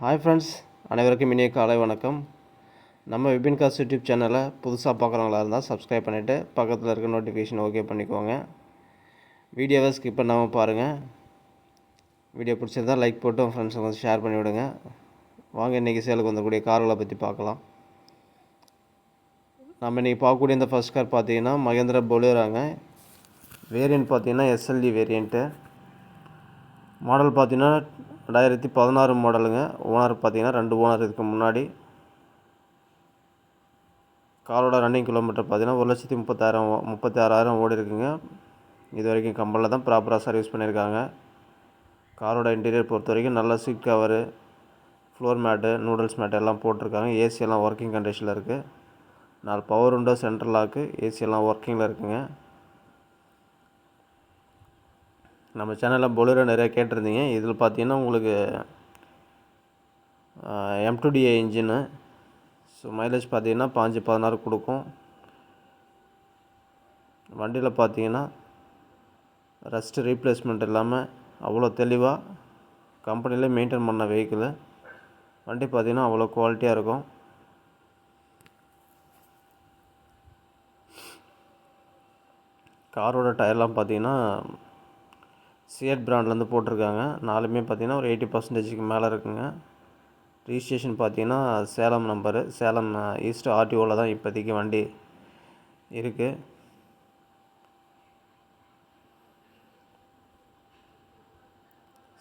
Hi friends அனைவருக்கும் இனிய காலை வணக்கம். நம்ம விபின் காஸ் யூடியூப் சேனலை புதுசாக பார்க்குறவங்களா இருந்தால் சப்ஸ்கிரைப் பண்ணிவிட்டு பக்கத்தில் இருக்க நோட்டிஃபிகேஷன் ஓகே பண்ணிக்கோங்க. வீடியோவை ஸ்கிப் பண்ணாமல் பாருங்கள் வீடியோ பிடிச்சிருந்தால் லைக் போட்டு உங்கள் ஃப்ரெண்ட்ஸுங்க வந்து ஷேர் பண்ணி விடுங்க. வாங்க இன்றைக்கி சேலுக்கு வந்தக்கூடிய கார்களை பற்றி பார்க்கலாம் நம்ம இன்றைக்கி பார்க்கக்கூடிய இந்த ஃபர்ஸ்ட் கார் பார்த்தீங்கன்னா மகேந்திரா பொலேராங்க வேரியண்ட் பார்த்தீங்கன்னா எஸ்எல்டி வேரியண்ட்டு மாடல் பார்த்தீங்கன்னா ரெண்டாயிரத்தி பதினாறு மாடலுங்க. ஓனர் பார்த்தீங்கன்னா ரெண்டு ஓனர் இதுக்கு முன்னாடி. காரோட ரன்னிங் கிலோமீட்டர் பார்த்தீங்கன்னா ஒரு லட்சத்தி முப்பத்தாயிரம் முப்பத்தி ஆறாயிரம் ஓடி இருக்குங்க. இது வரைக்கும் கம்பலில் தான் ப்ராப்பராக சர்வீஸ் பண்ணியிருக்காங்க. காரோட இன்டீரியர் பொறுத்த வரைக்கும் நல்ல seat cover floor mat noodles mat எல்லாம் போட்டிருக்காங்க. ஏசியெல்லாம் ஒர்க்கிங் கண்டிஷனில் இருக்குது நாலு பவர் விண்டோ சென்ட்ரல் லாக்கு ஒர்க்கிங்கில் இருக்குங்க. நம்ம சேனலில் பொலரோ நிறையா கேட்டிருந்தீங்க. இதில் பார்த்தீங்கன்னா உங்களுக்கு M two engine so mileage பார்த்தீங்கன்னா பாஞ்சு பதினாறு கொடுக்கும். வண்டியில் பார்த்தீங்கன்னா ரஸ்ட் ரீப்ளேஸ்மெண்ட் இல்லாமல் அவ்வளோ தெளிவாக கம்பெனிலே மெயின்டைன் பண்ண வெஹிக்கிளு வண்டி பார்த்தீங்கன்னா அவ்வளோ குவாலிட்டியாக இருக்கும். காரோட டயர்லாம் பார்த்தீங்கன்னா சியட் பிராண்ட்லேருந்து போட்டிருக்காங்க. நாலுமே பார்த்தீங்கன்னா ஒரு எயிட்டி பர்சன்டேஜுக்கு மேலே இருக்குங்க. ரிஜிஸ்ட்ரேஷன் பார்த்தீங்கன்னா சேலம் நம்பரு சேலம் ஈஸ்ட் ஆர்டிஓவில் தான் இப்போதைக்கு வண்டி இருக்குது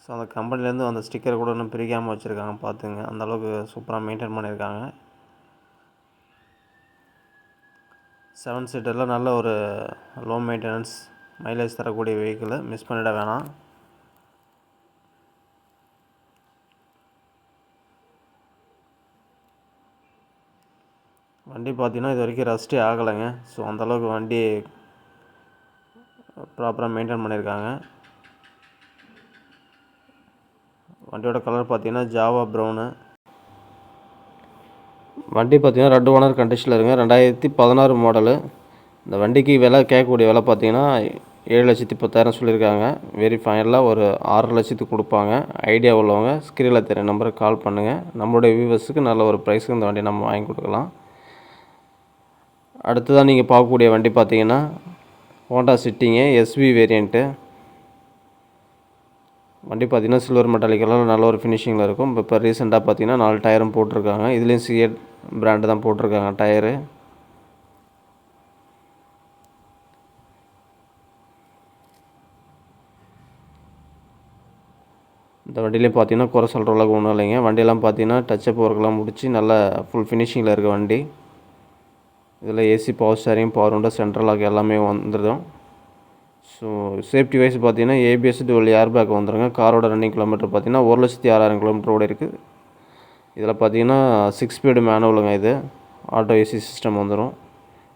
ஸோ அந்த கம்பெனிலேருந்து அந்த ஸ்டிக்கர் கூட இன்னும் பிரிக்காமல் வச்சுருக்காங்க பார்த்துங்க. அந்தளவுக்கு சூப்பராக மெயின்டைன் பண்ணியிருக்காங்க. செவன் சீட்டரில் நல்ல ஒரு லோ மெயின்டெனன்ஸ் மைலேஜ் தரக்கூடிய வெஹிக்கிளை மிஸ் பண்ணிட வேணாம். வண்டி பார்த்தீங்கன்னா இது வரைக்கும் ரஸ்ட்டே ஆகலைங்க. ஸோ அந்தளவுக்கு வண்டி ப்ராப்பராக மெயின்டைன் பண்ணியிருக்காங்க வண்டியோட கலர் பார்த்தீங்கன்னா ஜாவா ப்ரௌனு வண்டி பார்த்தீங்கன்னா ரெண்டு ஓனர் கண்டிஷனில் இருங்க ரெண்டாயிரத்தி பதினாறு மாடலு இந்த வண்டிக்கு விலை கேட்கக்கூடிய விலை பார்த்தீங்கன்னா ஏழு லட்சத்தி பத்தாயிரம் சொல்லியிருக்காங்க. வெரி ஃபைனலாக ஒரு ஆறு லட்சத்துக்கு கொடுப்பாங்க. ஐடியா உள்ளவங்க ஸ்க்ரீனில் தெரிய நம்பருக்கு கால் பண்ணுங்கள் நம்மளுடைய வியூவர்ஸுக்கு நல்ல ஒரு ப்ரைஸுக்கு இந்த வண்டி நம்ம வாங்கி கொடுக்கலாம். அடுத்ததாக நீங்கள் பார்க்கக்கூடிய வண்டி பார்த்தீங்கன்னா ஹோண்டா சிட்டிங்கு எஸ்வி வேரியண்ட்டு வண்டி பார்த்தீங்கன்னா சில்வர் மெட்டாலிக் கலர் நல்ல ஒரு ஃபினிஷிங்கில் இருக்கும். இப்போ இப்போ ரீசெண்டாக பார்த்தீங்கன்னா நாலு டயரும் போட்டிருக்காங்க. இதுலேயும் சிஎட் பிராண்டு தான் போட்டிருக்காங்க டயரு இந்த வண்டியிலையும் பார்த்தீங்கன்னா குறை சொல்கிற அளவுக்கு ஒன்றும் இல்லைங்க. வண்டியெல்லாம் பார்த்தீங்கன்னா டச்சப் ஒர்க்கெலாம் முடித்து நல்லா ஃபுல் ஃபினிஷிங்கில் இருக்க வண்டி. இதில் AC power steering power window central lock எல்லாமே வந்துடும் ஸோ சேஃப்டி வைஸ் பார்த்தீங்கன்னா ஏபிஎஸ் டுவெல் ஏர் பேக் வந்துடுங்க காரோட ரன்னிங் கிலோமீட்டர் பார்த்தீங்கன்னா ஒரு லட்சத்தி ஆறாயிரம் கிலோமீட்டர் ஓடி இருக்குது இதில் பார்த்தீங்கன்னா சிக்ஸ் ஸ்பீடு மேனுவலுங்க இது. ஆட்டோ ஏசி சிஸ்டம் வந்துடும்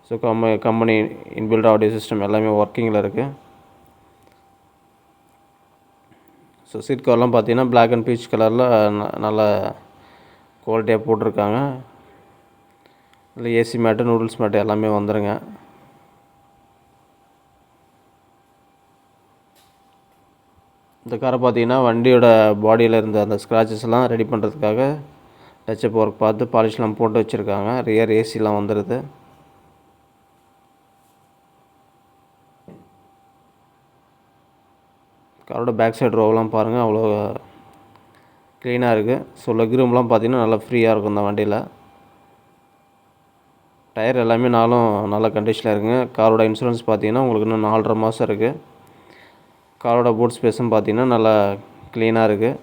ஸோ கம்ப கம்பெனி இன்பில்ட் ஆடியோ சிஸ்டம் எல்லாமே ஒர்க்கிங்கில் இருக்குது ஸோ சீட் கவர்லாம் பார்த்தீங்கன்னா பிளாக் அண்ட் பீச் கலரில் நல்ல குவாலிட்டியாக போட்டிருக்காங்க. இல்லை ஏசி மேட்டு நூடுல்ஸ் மேட்டு எல்லாமே வந்துடுங்க இந்த காரை பார்த்தீங்கன்னா வண்டியோட பாடியில் இருந்த அந்த ஸ்க்ராச்சஸ்லாம் ரெடி பண்ணுறதுக்காக டச்சப் ஒர்க் பார்த்து பாலிஷ்லாம் போட்டு வச்சுருக்காங்க. ரியர் ஏசிலாம் வந்துடுது காரோட பேக் சைடு ரோவெலாம் பாருங்கள் அவ்வளோ க்ளீனாக இருக்குது ஸோ லெக் ரூம்லாம் பார்த்தீங்கன்னா நல்லா ஃப்ரீயாக இருக்கும் இந்த வண்டியில். டயர் எல்லாமே நாளும் நல்ல கண்டிஷனில் இருக்குங்க. காரோட இன்சூரன்ஸ் பார்த்தீங்கன்னா உங்களுக்கு இன்னும் நாலரை மாதம் இருக்குது காரோட பூட் ஸ்பேஸும் பார்த்தீங்கன்னா நல்லா க்ளீனாக இருக்குது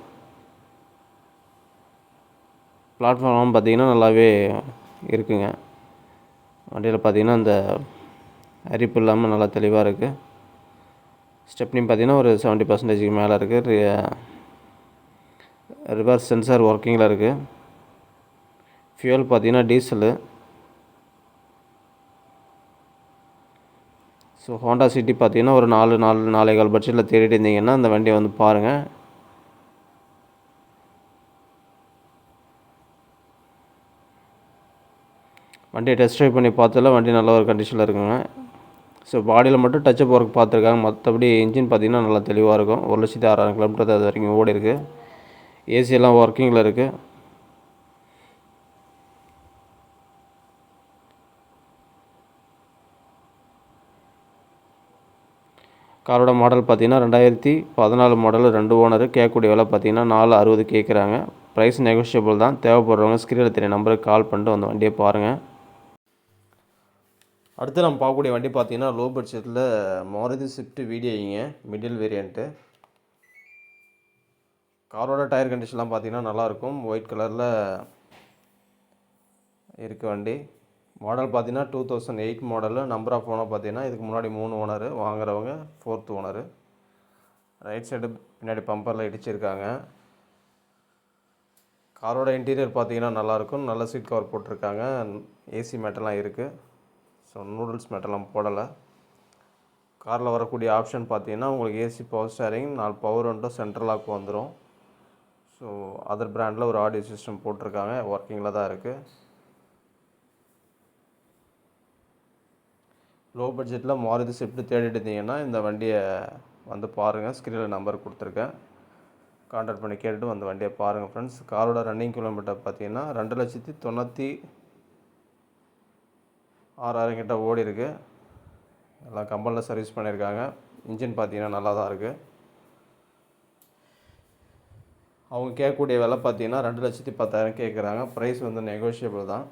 பிளாட்ஃபார்ம்லாம் பார்த்தீங்கன்னா நல்லாவே இருக்குங்க. வண்டியில் பார்த்தீங்கன்னா அந்த அரிப்பு இல்லாமல் நல்லா தெளிவாக இருக்குது ஸ்டெப்னி பார்த்தீங்கன்னா ஒரு செவன்ட்டி பர்சன்டேஜுக்கு மேலே இருக்குது ரிவர்ஸ் சென்சார் ஒர்க்கிங்கில் இருக்குது ஃபியூல் பார்த்தீங்கன்னா டீசலு ஸோ ஹோண்டா சிட்டி பார்த்தீங்கன்னா ஒரு நாலு நாலு நாலே கால் பட்ஜெட்டில் தேடிட்டு இருந்தீங்கன்னா அந்த வண்டியை வந்து பாருங்கள் வண்டியை டெஸ்ட் ட்ரைவ் பண்ணி பார்த்ததில் வண்டி நல்ல ஒரு கண்டிஷனில் இருக்குங்க. ஸோ பாடியில் மட்டும் டச்சப் ஒர்க் பார்த்துருக்காங்க. மற்றபடி இன்ஜின் பார்த்திங்கன்னா நல்லா தெளிவாக இருக்கும். ஒரு லட்சத்தி ஆறாயிரம் கிலோமீட்டர் அது வரைக்கும் ஓடி இருக்குது ஏசி எல்லாம் ஒர்க்கிங்கில் இருக்குது காரோட மாடல் பார்த்தீங்கன்னா ரெண்டாயிரத்தி பதினாலு மாடல் ரெண்டு ஓனர் கேட்கக்கூடிய விலை பார்த்தீங்கன்னா நாலு அறுபது கேட்குறாங்க. ப்ரைஸ் நெகோஷியபிள் தான். தேவைப்படுறவங்க ஸ்க்ரீனில் தெரிய நம்பருக்கு கால் பண்ணிட்டு வந்த வண்டியை பாருங்கள் அடுத்து நம்ம பார்க்கக்கூடிய வண்டி பார்த்தீங்கன்னா லோ பட்ஜெட்டில் மாருதி ஸ்விஃப்ட் வீடியோங்க மிடில் வேரியண்ட்டு காரோட டயர் கண்டிஷன்லாம் பார்த்தீங்கன்னா நல்லாயிருக்கும். ஒயிட் கலரில் இருக்குது வண்டி. மாடல் பார்த்தீங்கன்னா two thousand eight model number of owner பார்த்தீங்கன்னா இதுக்கு முன்னாடி மூணு ஓனரு வாங்குறவங்க ஃபோர்த் ஓனரு ரைட் சைடு பின்னாடி பம்பரில் இடிச்சிருக்காங்க. காரோட இன்டீரியர் பார்த்தீங்கன்னா நல்லாயிருக்கும். நல்ல சீட் கவர் போட்டிருக்காங்க. ஏசி மேட்டெல்லாம் இருக்குது ஸோ நூடுல்ஸ் மெட்டெல்லாம் போடலை. காரில் வரக்கூடிய ஆப்ஷன் பார்த்தீங்கன்னா உங்களுக்கு ஏசி பவர் ஸ்டேரிங் நாலு பவர் விண்டோ சென்ட்ரல் லாக் வந்துடும் ஸோ அதர் பிராண்டில் ஒரு ஆடியோ சிஸ்டம் போட்டிருக்காங்க. ஒர்க்கிங்கில் தான் இருக்குது லோ பட்ஜெட்டில் மாருதி ஸ்விஃப்ட் தேடிட்டு இருந்தீங்கன்னா இந்த வண்டியை வந்து பாருங்கள் ஸ்க்ரீனில் நம்பர் கொடுத்துருக்கேன். கான்டாக்ட் பண்ணி கேட்டுட்டு அந்த வண்டியை பாருங்கள் ஃப்ரெண்ட்ஸ் காரோட ரன்னிங் கிலோமீட்டர் பார்த்தீங்கன்னா ரெண்டு லட்சத்தி தொண்ணூற்றி ஆறாயிரம் கிட்ட ஓடி இருக்குது எல்லாம் கம்பெனியில் சர்வீஸ் பண்ணியிருக்காங்க. இன்ஜின் பார்த்தீங்கன்னா நல்லா தான் இருக்குது அவங்க கேட்கக்கூடிய விலை பார்த்தீங்கன்னா ரெண்டு லட்சத்தி பத்தாயிரம் கேட்குறாங்க. ப்ரைஸ் வந்து நெகோஷியபிள் தான்.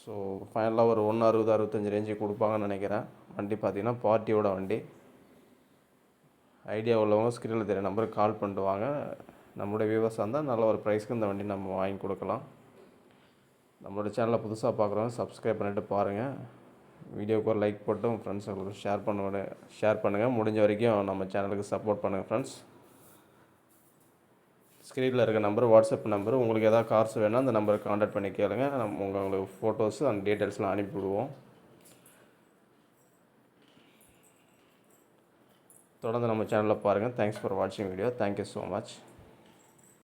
ஸோ ஃபைனலாக ஒரு ஒன்று அறுபது அறுபத்தஞ்சி ரேஞ்சு கொடுப்பாங்கன்னு நினைக்கிறேன். வண்டி பார்த்தீங்கன்னா பார்ட்டியோட வண்டி. ஐடியா உள்ளவங்க ஸ்க்ரீனில் தெரிய நம்பருக்கு கால் பண்ணிட்டு வாங்க. நம்மளுடைய வியூவர்ஸாக இருந்தால் நல்ல ஒரு ப்ரைஸ்க்கு இந்த வண்டி நம்ம வாங்கி கொடுக்கலாம். நம்மளோட சேனலை புதுசாக பார்க்குறவங்க சப்ஸ்கிரைப் பண்ணிவிட்டு பாருங்கள். வீடியோக்கு ஒரு லைக் போட்டு உங்கள் ஃப்ரெண்ட்ஸுங்களுக்கு ஷேர் பண்ணுங்க ஷேர் பண்ணுங்கள் முடிஞ்ச வரைக்கும் நம்ம சேனலுக்கு சப்போர்ட் பண்ணுங்கள் ஃப்ரெண்ட்ஸ் ஸ்க்ரீனில் இருக்க நம்பர் வாட்ஸ்அப் நம்பர் உங்களுக்கு எதாவது கார்ஸ் வேணால் அந்த நம்பரை காண்டாக்ட் பண்ணி கேளுங்க. நம்ம உங்களுக்கு ஃபோட்டோஸ் அந்த டீட்டெயில்ஸ்லாம் அனுப்பிவிடுவோம் தொடர்ந்து நம்ம சேனலில் பாருங்கள் தேங்க்ஸ் ஃபார் வாட்சிங் video thank you so much